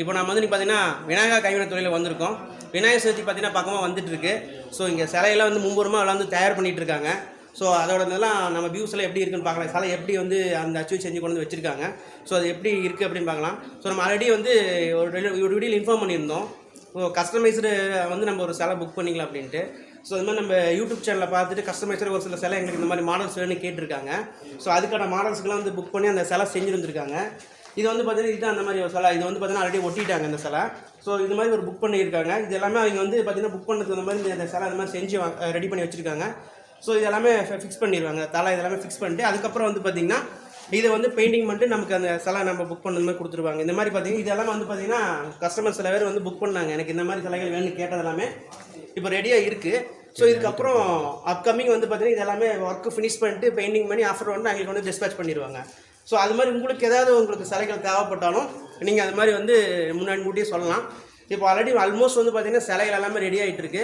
இப்போ நம்ம வந்து பார்த்தீங்கன்னா விநாயகா கைவினை தொழிலில் வந்திருக்கோம். விநாயகர் சதுர்த்தி பார்த்தீங்கன்னா பக்கமாக வந்துட்டுருக்கு. ஸோ இங்கே சிலையெல்லாம் வந்து மும்பூரமாக எல்லாம் வந்து தயார் பண்ணிகிட்டு இருக்காங்க ஸோ அதோட இதெல்லாம் நம்ம வியூஸ் எல்லாம் எப்படி இருக்குன்னு பார்க்கலாம். சிலை எப்படி வந்து அந்த அச்சீவ் செஞ்சு கொண்டு வந்து வச்சுருக்காங்க. ஸோ அது எப்படி இருக்குது அப்படின்னு பார்க்கலாம். ஸோ நம்ம ஆல்ரெடி வந்து ஒரு ஒரு வீடியோவில் இன்ஃபார்ம் பண்ணியிருந்தோம். ஸோ கஸ்டமைஸ்டு வந்து நம்ம ஒரு சிலை புக் பண்ணிக்கலாம் அப்படின்ட்டு. ஸோ அது மாதிரி நம்ம யூடியூப் சேனலில் பார்த்துட்டு கஸ்டமைஸர் ஒரு சில சிலை எங்களுக்கு இந்த மாதிரி மாடல்ஸ் வேணும்னு கேட்டிருக்காங்க. ஸோ அதுக்கான மாடல்ஸ்க்கெலாம் வந்து புக் பண்ணி அந்த சிலை செஞ்சு வந்திருக்காங்க. இது வந்து பார்த்தீங்கன்னா இதுதான் அந்த மாதிரி ஒரு சிலை. இது வந்து பார்த்தீங்கன்னா ஆல்ரெடி ஒட்டிட்டாங்க இந்த சிலை. ஸோ இது மாதிரி ஒரு புக் பண்ணியிருக்காங்க. இது எல்லாமே அவங்க வந்து பார்த்தீங்கன்னா புக் பண்ணதுக்கு அந்த மாதிரி இந்த- இந்த சிலை அந்த மாதிரி செஞ்சு ரெடி பண்ணி வச்சுருக்காங்க. ஸோ இது எல்லாமே ஃபிக்ஸ் பண்ணிடுவாங்க தலை இதெல்லாமே ஃபிக்ஸ் பண்ணிட்டு அதுக்கப்புறம் வந்து பார்த்திங்கன்னா இதை வந்து பெயிண்டிங் பண்ணிட்டு நமக்கு அந்த சிலை நம்ம புக் பண்ணது மாதிரி கொடுத்துருவாங்க. இந்த மாதிரி பார்த்தீங்கன்னா இதெல்லாம் வந்து பார்த்தீங்கன்னா கஸ்டமர் சில பேர் வந்து புக் பண்ணாங்க. எனக்கு இந்த மாதிரி சிலைகள் வேணும்னு கேட்டது எல்லாமே இப்போ ரெடியாக இருக்குது ஸோ இதுக்கப்புறம் அப்கமிங் வந்து பார்த்தீங்கன்னா இது எல்லாமே ஒர்க்கு ஃபினிஷ் பண்ணிட்டு பெயிண்டிங் பண்ணி ஆஃபர் வந்து அவங்களுக்கு வந்து டிஸ்பேச் பண்ணிடுவாங்க ஸோ அது மாதிரி உங்களுக்கு ஏதாவது உங்களுக்கு சிலைகள் தேவைப்பட்டாலும் நீங்கள் அது மாதிரி வந்து முன்னாடி முட்டியே சொல்லலாம். இப்போ ஆல்ரெடி ஆல்மோஸ்ட் வந்து பார்த்தீங்கன்னா சிலைகள் எல்லாமே ரெடி ஆகிட்டு இருக்கு.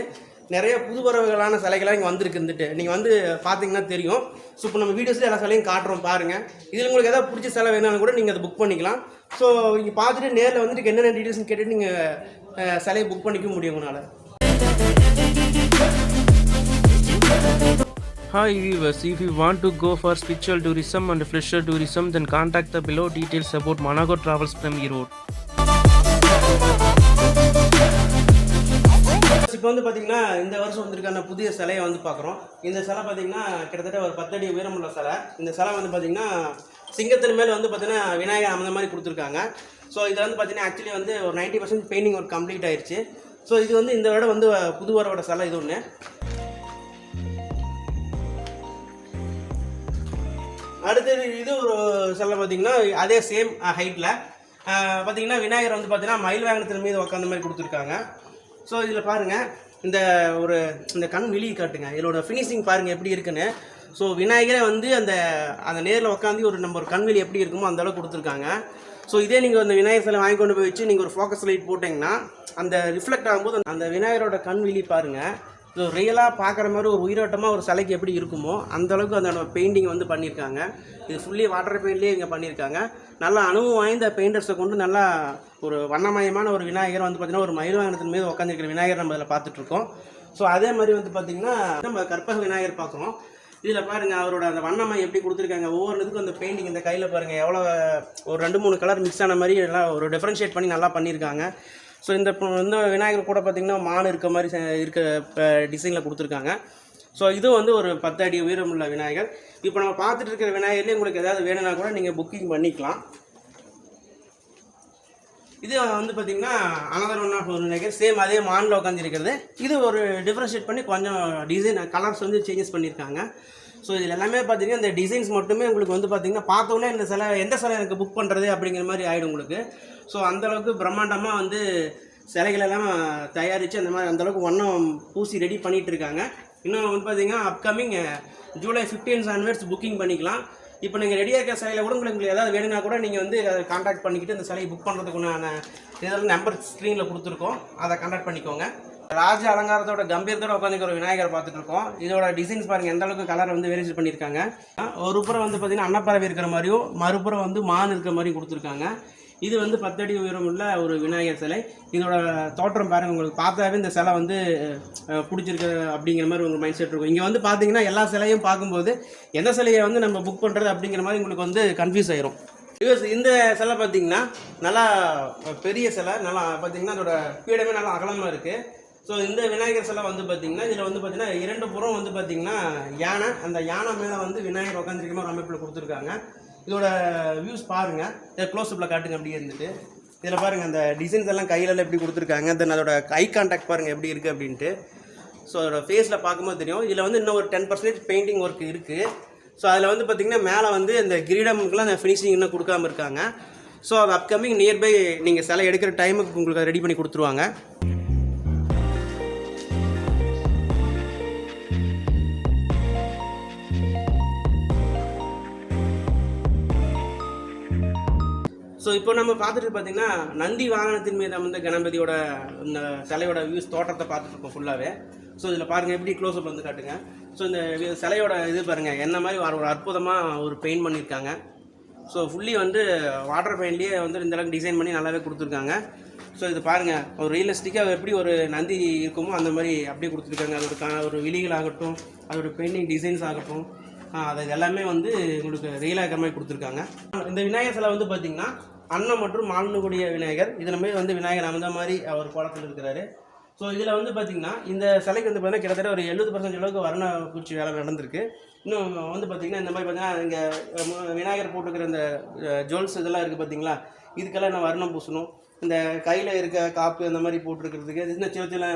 நிறைய புது வரவுகளான சிலைகள்லாம் இங்கே வந்திருக்கு இருந்துட்டு. நீங்கள் வந்து பார்த்தீங்கன்னா தெரியும். ஸோ இப்போ நம்ம வீடியோஸில் எல்லா சிலையும் காட்டுறோம் பாருங்கள் இதில் உங்களுக்கு எதாவது பிடிச்ச சிலை வேணாலும் கூட நீங்கள் அதை புக் பண்ணிக்கலாம். ஸோ இங்கே பார்த்துட்டு நேரில் வந்துட்டு என்னென்ன டீட்டெயில்ஸ்னு கேட்டுட்டு நீங்கள் சிலையை புக் பண்ணிக்க முடியும் உங்களால். Hi viewers, if you want to go for spiritual tourism and pleasure tourism, then contact the below details about Manago Travels from Erode. இப்போ வந்து பார்த்தீங்கன்னா இந்த வருஷம் வந்திருக்கான புதிய சிலையை வந்து பார்க்குறோம். இந்த சிலை பார்த்தீங்கன்னா கிட்டத்தட்ட ஒரு பத்தடி உயரமுள்ள சிலை. இந்த சிலை வந்து பார்த்தீங்கன்னா சிங்கத்தின் மேலே வந்து பார்த்தீங்கன்னா விநாயகர் அந்த மாதிரி கொடுத்துருக்காங்க. ஸோ இது வந்து பார்த்தீங்கன்னா ஆக்சுவலி வந்து ஒரு ninety percent painting work complete ஆயிடுச்சு ஸோ இது வந்து இந்த விட வந்து புதுவரோட சிலை இது ஒன்று அடுத்தது இது ஒரு சிலை பார்த்தீங்கன்னா அதே சேம் ஹைட்டில் பார்த்தீங்கன்னா விநாயகர் வந்து பார்த்தீங்கன்னா மயில் வாகனத்தின் மீது உட்காந்த மாதிரி கொடுத்துருக்காங்க. ஸோ இதில் பாருங்கள் இந்த ஒரு இந்த கண் விழி காட்டுங்க. இதோட ஃபினிஷிங் பாருங்கள் எப்படி இருக்குன்னு. ஸோ விநாயகரே வந்து அந்த அந்த நேரில் உட்காந்து ஒரு நம்ம ஒரு கண்வெளி எப்படி இருக்குமோ அந்த அளவுக்கு கொடுத்துருக்காங்க. ஸோ இதே நீங்கள் அந்த விநாயகர் சிலை வாங்கி கொண்டு போய் வச்சு நீங்கள் ஒரு ஃபோக்கஸ் லைட் போட்டிங்கன்னா அந்த ரிஃப்ளெக்ட் ஆகும்போது அந்த விநாயகரோட கண் விழி பாருங்கள் ஸோ ரியலாக பார்க்குற மாதிரி ஒரு உயிரோட்டமாக ஒரு சிலைக்கு எப்படி இருக்குமோ அந்த அளவுக்கு அந்த பெயிண்டிங் வந்து பண்ணியிருக்காங்க. இது ஃபுல்லி வாட்டர் பெயிண்ட்லேயே இங்கே பண்ணியிருக்காங்க. நல்லா அனுபவம் வாய்ந்த பெயிண்டர்ஸை கொண்டு நல்லா ஒரு வண்ணமயமான ஒரு விநாயகர் வந்து பார்த்திங்கன்னா ஒரு மயில் வாகனத்தின் மீது உட்காந்துருக்கிற விநாயகர் நம்ம இதில் பார்த்துட்ருக்கோம். ஸோ அதே மாதிரி வந்து பார்த்திங்கன்னா நம்ம கற்பக விநாயகர் பார்க்குறோம். இதில் பாருங்கள் அவரோட அந்த வண்ணமயம் எப்படி கொடுத்துருக்காங்க. ஒவ்வொரு இதுக்கும் அந்த பெயிண்டிங் இந்த கையில் பாருங்கள் எவ்வளோ ஒரு ரெண்டு மூணு கலர் மிக்ஸ் ஆன மாதிரி எல்லாம் ஒரு டிஃப்ரென்ஷியேட் பண்ணி நல்லா பண்ணியிருக்காங்க. ஸோ இந்த இப்போ இந்த விநாயகர் கூட பார்த்திங்கன்னா மான் இருக்க மாதிரி செ- இருக்க டிசைனில் கொடுத்துருக்காங்க. ஸோ இதுவும் வந்து ஒரு பத்து அடி உயரமுள்ள விநாயகர். இப்போ நம்ம பார்த்துட்டு இருக்கிற விநாயகர்லேயே உங்களுக்கு ஏதாவது வேணும்னா கூட நீங்கள் புக்கிங் பண்ணிக்கலாம். இது வந்து பார்த்திங்கன்னா அனதர் ஒன் ஆஃப் ஒரு விநாயகர். சேம் அதே மானில் உட்காந்துருக்கிறது இது ஒரு டிஃப்ரென்ஷியேட் பண்ணி கொஞ்சம் டிசைன் கலர்ஸ் வந்து சேஞ்சஸ் பண்ணியிருக்காங்க ஸோ இதில் எல்லாமே பார்த்தீங்கன்னா இந்த டிசைன்ஸ் மட்டுமே உங்களுக்கு வந்து பார்த்தீங்கன்னா பார்த்தோன்னே இந்த சிலை எந்த சிலை எனக்கு புக் பண்ணுறது அப்படிங்கிற மாதிரி ஆகிடும் உங்களுக்கு. ஸோ அந்தளவுக்கு பிரம்மாண்டமாக வந்து சிலைகளெல்லாம் தயாரித்து அந்த மாதிரி அந்தளவுக்கு ஒன்றும் பூசி ரெடி பண்ணிகிட்டு இருக்காங்க இன்னும் வந்து பார்த்தீங்கன்னா upcoming July fifteenth onwards booking பண்ணிக்கலாம். இப்போ நீங்கள் ரெடியாக இருக்க சிலையில் கூட உங்களுக்கு ஏதாவது வேணும்னா கூட நீங்கள் வந்து அதை காண்டாக்ட் பண்ணிக்கிட்டு இந்த சிலையை புக் பண்ணுறதுக்குண்டான இதெல்லாம் நம்பர் ஸ்க்ரீனில் கொடுத்துருக்கோம். அதை காண்டாக்ட் பண்ணிக்கோங்க. ராஜ அலங்காரத்தோட கம்பீரத்தோட உட்காந்துக்கிற விநாயகர் பார்த்துட்டு இருக்கோம் இதோட டிசைன்ஸ் பாருங்கள் எந்த அளவுக்கு கலர் வந்து வேரியேஷன் பண்ணியிருக்காங்க. ஒரு புறம் வந்து பார்த்தீங்கன்னா அன்னப்பறவை இருக்கிற மாதிரியும் மறுபுறம் வந்து மான் இருக்கிற மாதிரியும் கொடுத்துருக்காங்க. இது வந்து பத்தடி உயரம் உள்ள ஒரு விநாயகர் சிலை. இதோட தோற்றம் பாருங்கள் உங்களுக்கு பார்த்தாவே இந்த சிலை வந்து பிடிச்சிருக்கு அப்படிங்கிற மாதிரி உங்கள் மைண்ட் செட் இருக்கும். இங்கே வந்து பார்த்தீங்கன்னா எல்லா சிலையும் பார்க்கும்போது எந்த சிலையை வந்து நம்ம புக் பண்ணுறது அப்படிங்கிற மாதிரி உங்களுக்கு வந்து கன்ஃபியூஸ் ஆயிரும். இந்த சிலை பார்த்தீங்கன்னா நல்லா பெரிய சிலை. நல்லா பார்த்தீங்கன்னா அதோட பீடமே நல்லா அகலமாக இருக்குது ஸோ இந்த விநாயகர் சிலை வந்து பார்த்தீங்கன்னா இதில் வந்து பார்த்தீங்கன்னா இரண்டு புறம் வந்து பார்த்தீங்கன்னா யானை. அந்த யானை மேலே வந்து விநாயகர் உட்காந்துருக்க ஒரு அமைப்பில் கொடுத்துருக்காங்க. இதோட வியூஸ் பாருங்கள் இதை க்ளோஸ்அப்பில் காட்டுங்க அப்படியே இருந்துட்டு. இதில் பாருங்கள் அந்த டிசைன்ஸ் எல்லாம் கையிலலாம் எப்படி கொடுத்துருக்காங்க. தென் அதோட ஐ கான்டாக்ட் பாருங்கள் எப்படி இருக்குது அப்படின்ட்டு. ஸோ அதோட ஃபேஸில் பார்க்கும்போது தெரியும். இதில் வந்து இன்னும் ஒரு டென் பர்சன்டேஜ் பெயிண்டிங் ஒர்க் இருக்குது ஸோ அதில் வந்து பார்த்திங்கன்னா மேலே வந்து இந்த கிரீடமுக்கெல்லாம் அந்த ஃபினிஷிங் இன்னும் கொடுக்காம இருக்காங்க. ஸோ அது அப்கமிங் நியர்பை நீங்கள் சிலை எடுக்கிற டைமுக்கு உங்களுக்கு ரெடி பண்ணி கொடுத்துருவாங்க. ஸோ இப்போ நம்ம பார்த்துட்டு பார்த்தீங்கன்னா நந்தி வாகனத்தின் மீது அமர்ந்த கணபதியோட இந்த சிலையோட வியூஸ் தோட்டத்தை பார்த்துட்டு இருக்கோம் ஃபுல்லாகவே ஸோ இதில் பாருங்கள் எப்படி க்ளோஸ்அப் வந்து காட்டுங்க. ஸோ இந்த சிலையோட இது பாருங்கள் என்ன மாதிரி ஒரு ஒரு அற்புதமாக ஒரு பெயிண்ட் பண்ணியிருக்காங்க. ஸோ ஃபுல்லி வந்து வாட்டர் பெயிண்ட்லேயே வந்து இந்த அளவுக்கு டிசைன் பண்ணி நல்லாவே கொடுத்துருக்காங்க. ஸோ இது பாருங்கள் ஒரு ரியலிஸ்டிக்காக எப்படி ஒரு நந்தி இருக்குமோ அந்த மாதிரி அப்படியே கொடுத்துருக்காங்க. அதோட கா ஒரு விழிகள் ஆகட்டும் அதோட பெயிண்டிங் டிசைன்ஸ் ஆகட்டும். அது எல்லாமே வந்து உங்களுக்கு ரியலாக மாதிரி கொடுத்துருக்காங்க. இந்த விநாயகர் சிலை வந்து பார்த்திங்கன்னா அன்னம் மற்றும் மாலனுக்குடிய விநாயகர். இது வந்து விநாயகர் அந்த மாதிரி அவர் கோலத்தில் இருக்கிறாரு. ஸோ இதில் வந்து பார்த்திங்கன்னா இந்த சிலைக்கு வந்து பார்த்தீங்கன்னா கிட்டத்தட்ட ஒரு எழுபது பர்சன்ட் அளவுக்கு வர்ண பூச்சி வேலை நடந்திருக்கு. இன்னும் வந்து பார்த்திங்கன்னா இந்த மாதிரி பார்த்திங்கன்னா இங்கே விநாயகர் போட்டுக்கிற இந்த ஜுவல்ஸ் இதெல்லாம் இருக்குது பார்த்தீங்களா இதுக்கெல்லாம் நான் வர்ணம் பூசணும். இந்த கையில் இருக்க காப்பு இந்த மாதிரி போட்டிருக்கிறதுக்கு சின்ன சின்ன சின்ன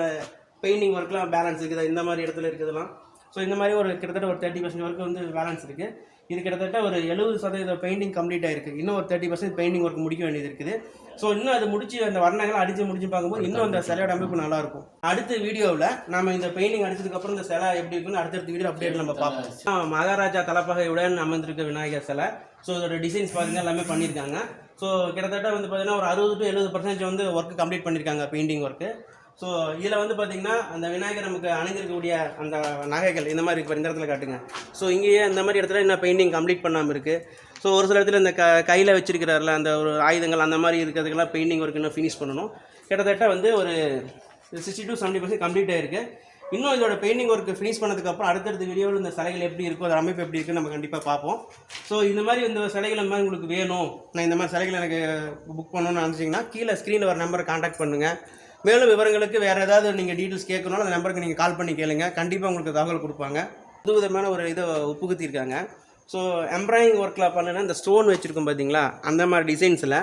பெயிண்டிங் ஒர்க்லாம் பேலன்ஸ் இருக்குது? இந்த மாதிரி இடத்துல இருக்குதுலாம் ஸோ இந்த மாதிரி ஒரு கிட்டத்தட்ட ஒரு தேர்ட்டி பர்சன்ட் ஒர்க்கு வந்து பேலன்ஸ் இருக்குது இது கிட்டத்தட்ட ஒரு எழுபது சதவீத பெயிண்டிங் கம்ப்ளீட் ஆயிருக்கு. இன்னும் ஒரு தேர்ட்டி பர்சன்ட் பெயிண்டிங் ஒர்க் முடிக்க வேண்டியது இருக்குது. ஸோ இன்னும் அது முடிச்சு அந்த வர்ணங்களை அடித்து முடிச்சு பார்க்கும்போது இன்னும் அந்த சிலையோட அமைப்பு நல்லா இருக்கும். அடுத்த வீடியோவில் நம்ம இந்த பெயிண்டிங் அடிச்சதுக்கப்புறம் இந்த சிலை எப்படி இருக்குன்னு அடுத்தடுத்த வீடியோ அப்டேட் நம்ம பார்ப்போம். மகாராஜா தலப்பகையுடன் அமர்ந்திருக்க விநாயகர் சிலை. ஸோ இதோட டிசைன்ஸ் பார்த்தீங்கன்னா எல்லாமே பண்ணியிருக்காங்க. ஸோ கிட்டத்தட்ட வந்து பார்த்தீங்கன்னா ஒரு அறுபது டு எழுபது பர்சன்டேஜ் வந்து ஒர்க் கம்ப்ளீட் பண்ணியிருக்காங்க பெயிண்டிங் ஒர்க்கு ஸோ இதில் வந்து பார்த்தீங்கன்னா அந்த விநாயகர் நமக்கு அணிஞ்சிருக்கக்கூடிய அந்த நகைகள் இந்த மாதிரி இப்போ இந்த இடத்துல காட்டுங்க. ஸோ இங்கேயே இந்த மாதிரி இடத்துல இன்னும் பெயிண்டிங் கம்ப்ளீட் பண்ணாமல் இருக்குது ஸோ ஒரு சில இடத்துல இந்த க கையில் வச்சிருக்கிறாருல அந்த ஒரு ஆயுதங்கள் அந்த மாதிரி இருக்கிறதுக்கெல்லாம் பெயிண்டிங் ஒர்க் இன்னும் ஃபினிஷ் பண்ணணும். கிட்டத்தட்ட வந்து ஒரு sixty to seventy percent complete ஆகிருக்கு இன்னும் இதோட பெயிண்டிங் ஒர்க் ஃபினிஷ் பண்ணதுக்கப்புறம் அடுத்தடுத்த வீடியோவில் இந்த சிலைகள் எப்படி இருக்கோ அதோட அமைப்பு எப்படி இருக்குன்னு நம்ம கண்டிப்பாக பார்ப்போம். ஸோ இந்த மாதிரி இந்த சிலைகள் இந்த மாதிரி உங்களுக்கு வேணும். நான் இந்த மாதிரி சிலைகள் எனக்கு புக் பண்ணணும்னு நினச்சிங்கன்னா கீழே ஸ்க்ரீனில் வர நம்பரை காண்டாக்ட் பண்ணுங்கள் மேலும் விவரங்களுக்கு வேறு ஏதாவது நீங்கள் டீட்டெயில்ஸ் கேட்கணும்னா அந்த நம்பருக்கு நீங்கள் கால் பண்ணி கேளுங்க. கண்டிப்பாக உங்களுக்கு தகவல் கொடுப்பாங்க. புது விதமான ஒரு இதை உப்புகுத்திருக்காங்க ஸோ எம்ப்ராயிங் ஒர்க்கில் பண்ணுன்னா இந்த ஸ்டோன் வச்சுருக்கோம் பார்த்தீங்களா அந்த மாதிரி டிசைன்ஸில்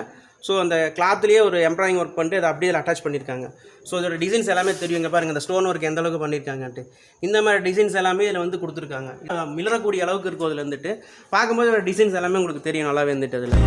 ஸோ அந்த கிளாத்லேயே ஒரு எம்ப்ராயிங் ஒர்க் பண்ணிட்டு அதை அப்படியே அட்டாச் பண்ணியிருக்காங்க. ஸோ இதோட டிசைன்ஸ் எல்லாமே தெரியும். பாருங்கள் இந்த ஸ்டோன் ஒர்க் எந்த அளவுக்கு பண்ணியிருக்காங்கன்ட்டு. இந்த மாதிரி டிசைன்ஸ் எல்லாமே இதில் வந்து கொடுத்துருக்காங்க. அஹ் மிளறக்கூடிய அளவுக்கு இருக்கும் அதில் இருந்துட்டு. பார்க்கும்போது டிசைன்ஸ் எல்லாமே உங்களுக்கு தெரியும் நல்லாவே வந்துட்டு அதில்.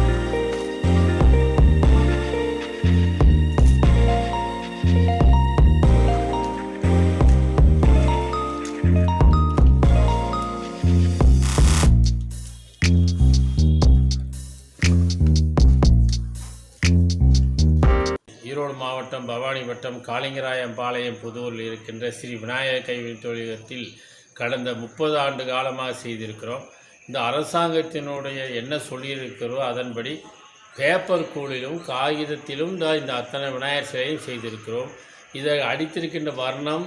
ஈரோடு மாவட்டம் பவானி வட்டம் காளிங்கராயம்பாளையம் புதூரில் இருக்கின்ற ஸ்ரீ விநாயகர் கைவினை தொழிலகத்தில் கடந்த முப்பது ஆண்டு காலமாக செய்திருக்கிறோம். இந்த அரசாங்கத்தினுடைய என்ன சொல்லியிருக்கிறோ அதன்படி பேப்பர் கூலிலும் காகிதத்திலும் தான் இந்த அத்தனை விநாயகர் சிலையும் செய்திருக்கிறோம். இதை அடித்திருக்கின்ற வர்ணம்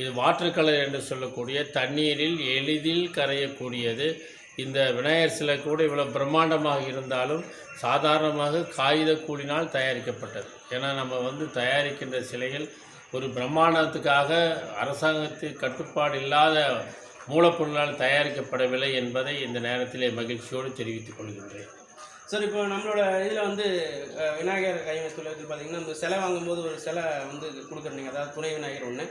இது வாட்டர் கலர் என்று சொல்லக்கூடிய தண்ணீரில் எளிதில் கரையக்கூடியது. இந்த விநாயகர் சிலை கூட இவ்வளோ பிரம்மாண்டமாக இருந்தாலும் சாதாரணமாக காகித கூலினால் தயாரிக்கப்பட்டது. ஏன்னா நம்ம வந்து தயாரிக்கின்ற சிலைகள் ஒரு பிரம்மாண்டத்துக்காக அரசாங்கத்து கட்டுப்பாடு இல்லாத மூலப்பொருளால் தயாரிக்கப்படவில்லை என்பதை இந்த நேரத்திலே மகிழ்ச்சியோடு தெரிவித்துக் கொள்கின்றேன். சார் இப்போ நம்மளோட இதில் வந்து விநாயகர் கைவினை தொழிலுக்கு பார்த்தீங்கன்னா இந்த சிலை வாங்கும்போது ஒரு சிலை வந்து கொடுக்குறீங்க. அதாவது துணை விநாயகர் ஒன்று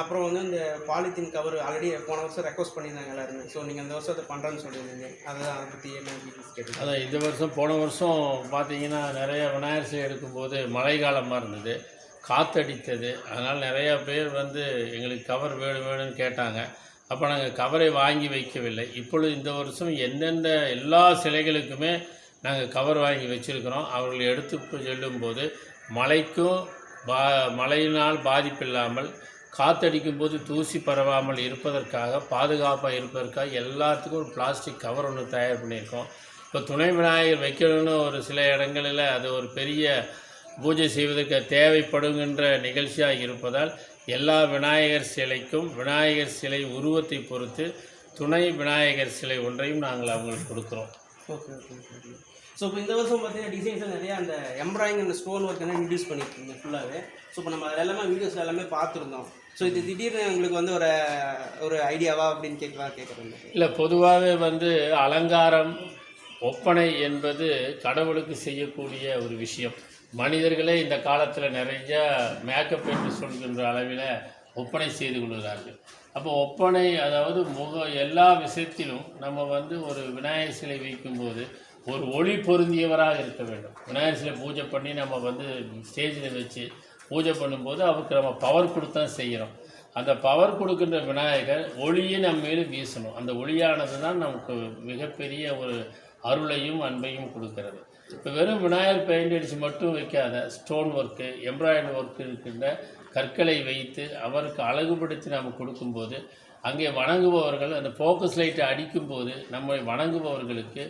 அப்புறம் வந்து இந்த பாலித்தீன் கவர் ஆல்ரெடி போன வருஷம் ரெக்வஸ்ட் பண்ணியிருந்தாங்க எல்லாருமே. ஸோ நீங்கள் இந்த வருஷம் அதை பண்ணுறேன்னு சொல்லியிருந்தீங்க. அதுதான் அதை பற்றி என்ன கேட்டு அதான் இந்த வருஷம் போன வருஷம் பார்த்தீங்கன்னா நிறைய விநாயகர் சிலை எடுக்கும்போது மழை காலமாக இருந்தது. காற்றடித்தது அதனால் நிறையா பேர் வந்து எங்களுக்கு கவர் வேணும் வேணும்னு கேட்டாங்க. அப்போ நாங்கள் கவரை வாங்கி வைக்கவில்லை. இப்பொழுது இந்த வருஷம் எந்தெந்த எல்லா சிலைகளுக்குமே நாங்கள் கவர் வாங்கி வச்சுருக்கிறோம். அவர்கள் எடுத்து செல்லும்போது மழைக்கும் பா மழையினால் பாதிப்பில்லாமல் காற்றடிக்கும் போது தூசி பரவாமல் இருப்பதற்காக பாதுகாப்பாக இருப்பதற்காக எல்லாத்துக்கும் ஒரு பிளாஸ்டிக் கவர் ஒன்று தயார் பண்ணியிருக்கோம். இப்போ துணை விநாயகர் வைக்கணும்னு ஒரு சில இடங்களில் அது ஒரு பெரிய பூஜை செய்வதற்கு தேவைப்படுங்கின்ற நிகழ்ச்சியாக இருப்பதால் எல்லா விநாயகர் சிலைக்கும் விநாயகர் சிலை உருவத்தை பொறுத்து துணை விநாயகர் சிலை ஒன்றையும் நாங்கள் அவங்களுக்கு கொடுக்குறோம். Okay okay. ஸோ இப்போ இந்த வருஷம் பார்த்தீங்கன்னா டிசைன்ஸில் நிறையா அந்த எம்ப்ராயிங் அந்த ஸ்டோன் ஒர்க் எல்லாம் இன்ட்யூஸ் பண்ணியிருக்கீங்க ஃபுல்லாகவே ஸோ இப்போ நம்ம அதில் எல்லாமே வீடியோஸ் எல்லாமே பார்த்துருந்தோம். ஸோ இது திடீர்னு உங்களுக்கு வந்து ஒரு ஒரு ஐடியாவா அப்படின்னு கேட்கலாம் கேட்குறேன் இல்லை பொதுவாகவே வந்து அலங்காரம் ஒப்பனை என்பது கடவுளுக்கு செய்யக்கூடிய ஒரு விஷயம். மனிதர்களே இந்த காலத்தில் நிறைய மேக்கப் என்று சொல்கின்ற அளவில் ஒப்பனை செய்து கொள்கிறார்கள். அப்போ ஒப்பனை அதாவது முக எல்லா விஷயத்திலும் நம்ம வந்து ஒரு விநாயகர் சிலை வைக்கும்போது ஒரு ஒளி பொருந்தியவராக இருக்க வேண்டும். விநாயகர் சிலை பூஜை பண்ணி நம்ம வந்து ஸ்டேஜில் வச்சு பூஜை பண்ணும்போது அவருக்கு நம்ம பவர் கொடுத்தா செய்கிறோம் அந்த பவர் கொடுக்கின்ற விநாயகர் ஒளியை நம்ம மேலும் வீசணும். அந்த ஒளியானது தான் நமக்கு மிகப்பெரிய ஒரு அருளையும் அன்பையும் கொடுக்கிறது. இப்போ வெறும் விநாயகர் பெயிண்ட் அடித்து மட்டும் வைக்காத ஸ்டோன் ஒர்க்கு எம்ப்ராய்டரி ஒர்க் இருக்கின்ற கற்களை வைத்து அவருக்கு அழகுபடுத்தி நாம் கொடுக்கும்போது அங்கே வணங்குபவர்கள் அந்த ஃபோக்கஸ் லைட்டை அடிக்கும்போது நம்மை வணங்குபவர்களுக்கு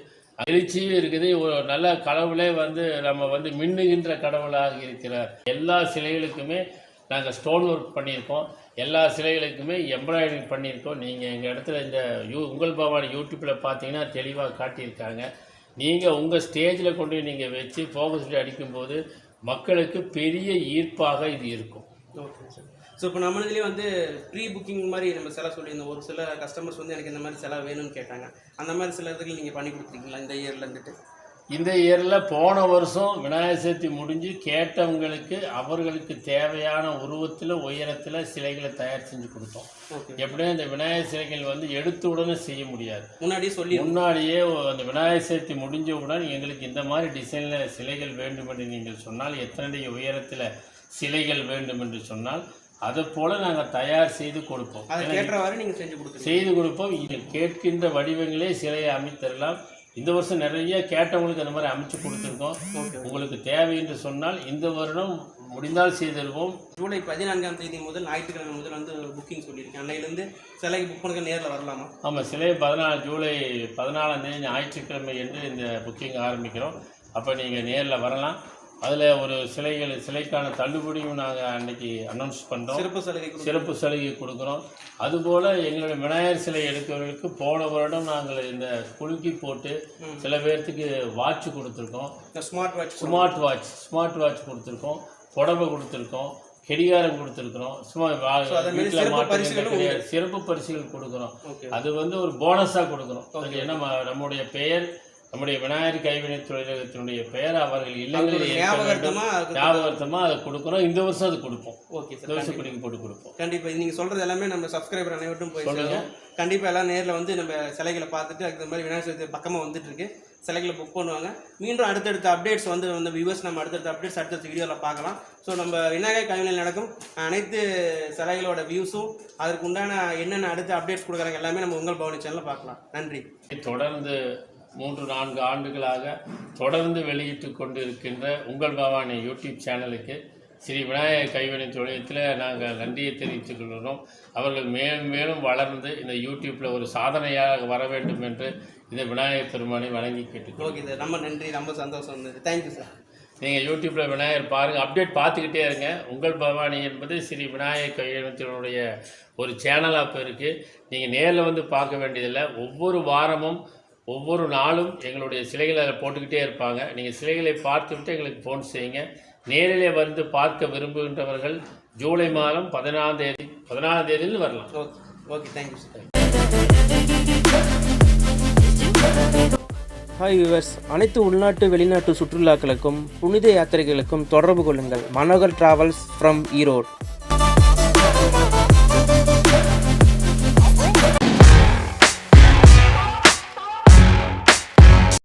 எழுச்சியும் இருக்குது. ஒரு நல்ல கடவுளே வந்து நம்ம வந்து மின்னுகின்ற கடவுளாக இருக்கிறார். எல்லா சிலைகளுக்குமே நாங்கள் ஸ்டோன் ஒர்க் பண்ணியிருக்கோம். எல்லா சிலைகளுக்குமே எம்ப்ராய்டரி பண்ணியிருக்கோம். நீங்கள் எங்கள் இடத்துல இந்த யூ உங்கள் பவானி யூடியூப்பில் பார்த்தீங்கன்னா தெளிவாக காட்டியிருக்காங்க. நீங்கள் உங்கள் ஸ்டேஜில் கொண்டு போய் நீங்கள் வச்சு ஃபோக்கஸ் அடிக்கும்போது மக்களுக்கு பெரிய ஈர்ப்பாக இது இருக்கும். Okay sir. ஸோ இப்போ நம்ம இதுலேயே வந்து ப்ரீ புக்கிங் மாதிரி நம்ம சில சொல்லியிருந்தோம். ஒரு சில கஸ்டமர்ஸ் வந்து எனக்கு இந்த மாதிரி சில வேணும்னு கேட்டாங்க. அந்த மாதிரி சில இதுக்கு நீங்கள் பண்ணி கொடுத்துருக்கீங்களா இந்த இயரில் இருந்துட்டு? இந்த இயரில் போன வருஷம் விநாயகர் சதுர்த்தி முடிஞ்சு கேட்டவங்களுக்கு அவர்களுக்கு தேவையான உருவத்தில் உயரத்தில் சிலைகளை தயார் செஞ்சு கொடுத்தோம். எப்படியும் இந்த விநாயகர் சிலைகள் வந்து எடுத்த உடனே செய்ய முடியாது. முன்னாடியே சொல்லி முன்னாடியே அந்த விநாயகர் சதுர்த்தி முடிஞ்சவுடன் எங்களுக்கு இந்த மாதிரி டிசைனில் சிலைகள் வேண்டும் என்று நீங்கள் சொன்னால் எத்தனை உயரத்தில் சிலைகள் வேண்டும் என்று சொன்னால் அதை போல் நாங்கள் தயார் செய்து கொடுப்போம். அதை கேட்டவாறு நீங்கள் செஞ்சு கொடுத்துருங்க செய்து கொடுப்போம். இது கேட்கின்ற வடிவங்களே சிலையை அமைத்தரலாம். இந்த வருஷம் நிறைய கேட்டவங்களுக்கு அந்த மாதிரி அமைச்சு கொடுத்துருக்கோம். உங்களுக்கு தேவை என்று சொன்னால் இந்த வருடம் முடிந்தால் செய்திருவோம் ஜூலை பதினான்காம் தேதி முதல் ஞாயிற்றுக்கிழமை முதல் வந்து புக்கிங் சொல்லியிருக்கேன். அன்னையிலேருந்து சிலைக்கு புக் பண்ணுங்க நேரில் வரலாமா? ஆமாம் சிலை பதினாலு ஜூலை பதினாலாம் தேதி ஞாயிற்றுக்கிழமை என்று இந்த புக்கிங் ஆரம்பிக்கிறோம். அப்போ நீங்கள் நேரில் வரலாம். அதில் ஒரு சிலைகள் சிலைக்கான தள்ளுபடியும் நாங்கள் அன்னைக்கு அனௌன்ஸ் பண்ணுறோம் சிறப்பு சலுகை சிறப்பு சலுகை கொடுக்குறோம். அதுபோல் எங்களுடைய விநாயகர் சிலை எடுக்கிறவர்களுக்கு போன வருடம் நாங்கள் இந்த குலுக்கி போட்டு. சில பேர்த்துக்கு வாட்ச் கொடுத்துருக்கோம். Smart watch smart watch smart watch கொடுத்துருக்கோம். புடவை கொடுத்துருக்கோம். கடிகாரம் கொடுத்துருக்குறோம். சும்மா வீட்டில் கடிகாரம், சிறப்பு பரிசுகள் கொடுக்குறோம். அது வந்து ஒரு போனஸாக கொடுக்குறோம். ஏன்னா நம்முடைய பெயர் நம்முடைய விநாயகர் கைவினை தொழிலகத்தினுடைய பெயர் அவர்கள் இல்லங்களில் ஞாபகார்த்தமா அது- கொடுக்குறோம் இந்த வருஷம் அது கொடுப்போம். ஓகே இந்த வருஷம் குடிக்க போட்டு கொடுப்போம். கண்டிப்பாக நீங்கள் சொல்கிறது எல்லாமே நம்ம சப்ஸ்கிரைபர் அனைவருக்கும் போய் சொல்லுங்க. சேரும். கண்டிப்பாக எல்லாம் நேரில் வந்து நம்ம சிலைகளை பார்த்துட்டு அதுக்கு மாதிரி விநாயகர் சதுர்த்தி பக்கமாக வந்துட்டு இருக்கு. சிலைகளை புக் பண்ணுவாங்க. மீண்டும் அடுத்தடுத்த அப்டேட்ஸ் வந்து அந்த வியூவர்ஸ் நம்ம அடுத்தடுத்த அப்டேட்ஸ் அடுத்தடுத்த வீடியோவில் பார்க்கலாம். ஸோ நம்ம விநாயகர் கவிஞர் நடக்கும் அனைத்து சிலைகளோட வியூஸும் அதற்கு உண்டான என்னென்ன அடுத்த அப்டேட்ஸ் கொடுக்குறாங்க எல்லாமே நம்ம உங்கள் பவனி சேனலில் பார்க்கலாம். நன்றி. தொடர்ந்து மூன்று நான்கு ஆண்டுகளாக தொடர்ந்து வெளியிட்டு கொண்டு இருக்கின்ற உங்கள் பவானி யூடியூப் சேனலுக்கு ஸ்ரீ விநாயகர் கைவினை தொழிலத்தில் நாங்கள் நன்றியை தெரிவித்துக் கொள்கிறோம். அவர்கள் மேலும் மேலும் வளர்ந்து இந்த யூடியூப்பில் ஒரு சாதனையாக வர வேண்டும் என்று இந்த விநாயகர் பெருமானை வணங்கி கேட்டுக்கொள்கிறோம் ஓகே சார் ரொம்ப நன்றி ரொம்ப சந்தோஷம். இருந்தது தேங்க்யூ சார் நீங்கள் யூடியூப்பில் விநாயகர் பாருங்கள் அப்டேட் பார்த்துக்கிட்டே இருங்க. உங்கள் பவானி என்பது ஸ்ரீ விநாயகர் கையெழுத்தினுடைய ஒரு சேனலாக இப்போ இருக்குது. நீங்கள் நேரில் வந்து பார்க்க வேண்டியதில்லை. ஒவ்வொரு வாரமும் ஒவ்வொரு நாளும் எங்களுடைய சிலைகளை அதில் போட்டுக்கிட்டே இருப்பாங்க. நீங்கள் சிலைகளை பார்த்துவிட்டு எங்களுக்கு ஃபோன் செய்யுங்க. நேரிலே வந்து பார்க்க விரும்புகின்றவர்கள் ஜூலை மாதம் பதினாலாம் தேதி பதினாலாம் தேதியில் வரலாம். Okay okay thank you sir hi viewers அனைத்து உள்நாட்டு வெளிநாட்டு சுற்றுலாக்களுக்கும் புனித யாத்திரைகளுக்கும் தொடர்பு கொள்ளுங்கள். Manohar travels from Erode